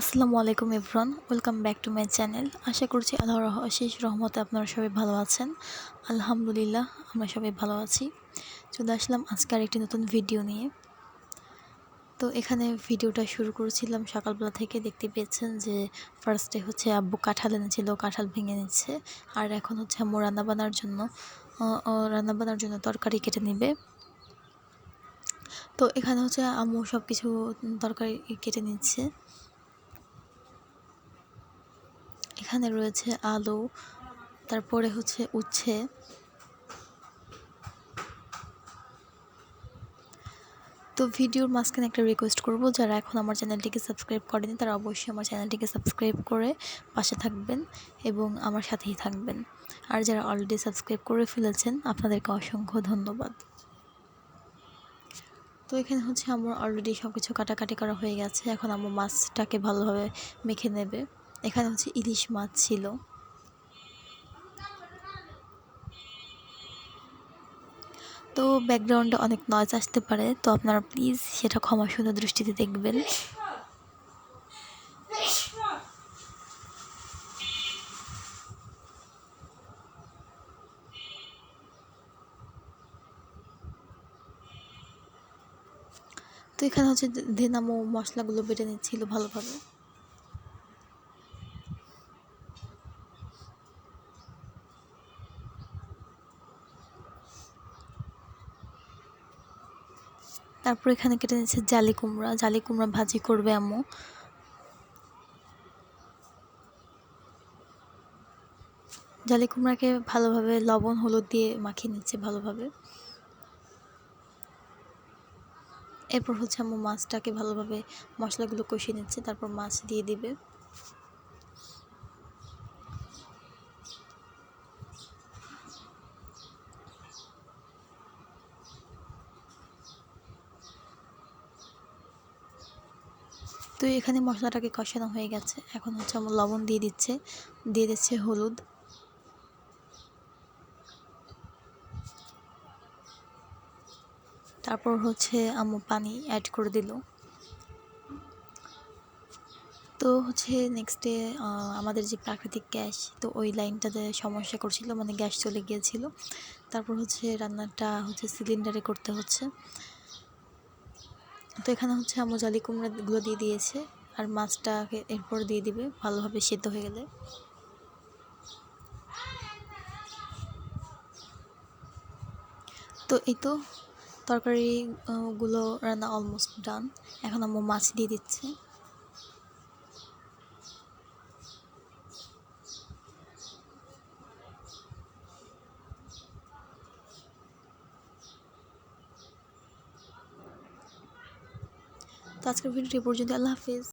আসসালামু আলাইকুম everyone welcome back to my channel. আশা করছি আল্লাহর অশেষ রহমতে আপনারা সবাই ভালো আছেন। আলহামদুলিল্লাহ, আমরা সবাই ভালো আছি। চলে আসলাম আজকে আরেকটি নতুন ভিডিও নিয়ে। তো এখানে ভিডিওটা শুরু করেছিলাম সকালবেলা থেকে। দেখতে পেয়েছেন যে ফার্স্টে হচ্ছে আব্বু কাঁঠাল এনেছিল, কাঁঠাল ভেঙে নিচ্ছে। আর এখন হচ্ছে আম্মু রান্নাবান্নার জন্য রান্নাবান্নার জন্য তরকারি কেটে নেবে। তো এখানে হচ্ছে আম্মু সব কিছু তরকারি কেটে নিচ্ছে। এখানে রয়েছে আলু, তারপরে হচ্ছে উচ্ছে। তো ভিডিওর মাঝখানে একটা রিকোয়েস্ট করব, যারা এখন আমার চ্যানেলটিকে সাবস্ক্রাইব করেনি, তারা অবশ্যই আমার চ্যানেলটিকে সাবস্ক্রাইব করে পাশে থাকবেন এবং আমার সাথেই থাকবেন। আর যারা অলরেডি সাবস্ক্রাইব করে ফেলেছেন, আপনাদেরকে অসংখ্য ধন্যবাদ। তো এখানে হচ্ছে আমার অলরেডি সব কিছু কাটাকাটি করা হয়ে গেছে, এখন আমার মাছটাকে ভালোভাবে মেখে নেবে। এখানে হচ্ছে ইলিশ মাছ ছিল। তো ব্যাকগ্রাউন্ডে অনেক নয়েজ আসতে পারে, তো আপনারা প্লিজ সেটা ক্ষমা সুন্দর দৃষ্টিতে দেখবেন। তো এখানে হচ্ছে ধেনামো মশলাগুলো বেটে নিচ্ছিল ভালোভাবে। তারপর এখানে কেটে নিচ্ছে জালি কুমড়া। জালি কুমড়া ভাজি করবে আম্মু। জালি কুমড়াকে ভালোভাবে লবণ, হলুদ দিয়ে মাখিয়ে নিচ্ছে ভালোভাবে। এরপর হচ্ছে আম্মু মাছটাকে ভালোভাবে মশলাগুলো কষিয়ে নিচ্ছে, তারপর মাছ দিয়ে দিবে। তো এখানে মশলাটাকে কষানো হয়ে গেছে। এখন হচ্ছে আমার লবণ দিয়ে দিচ্ছে। দিয়ে দিচ্ছে হলুদ। তারপর হচ্ছে আম্মু পানি অ্যাড করে দিল। তো হচ্ছে নেক্সট ডে আমাদের যে প্রাকৃতিক গ্যাস, তো ওই লাইনটাতে সমস্যা করছিল মানে গ্যাস চলে গিয়েছিল। তারপর হচ্ছে রান্নাটা হচ্ছে সিলিন্ডারে করতে হচ্ছে। তো এখানে হচ্ছে আমু জালি কুমড়াগুলো দিয়ে দিয়েছে, আর মাছটাকে এরপর দিয়ে দিবে, ভালোভাবে সেদ্ধ হয়ে গেলে। তো এই তো তরকারিগুলো রান্না অলমোস্ট ডান এখন আম্মু মাছ দিয়ে দিচ্ছে। তো আজকের ভিডিওটি পর্যন্ত। আল্লাহ হাফিজ।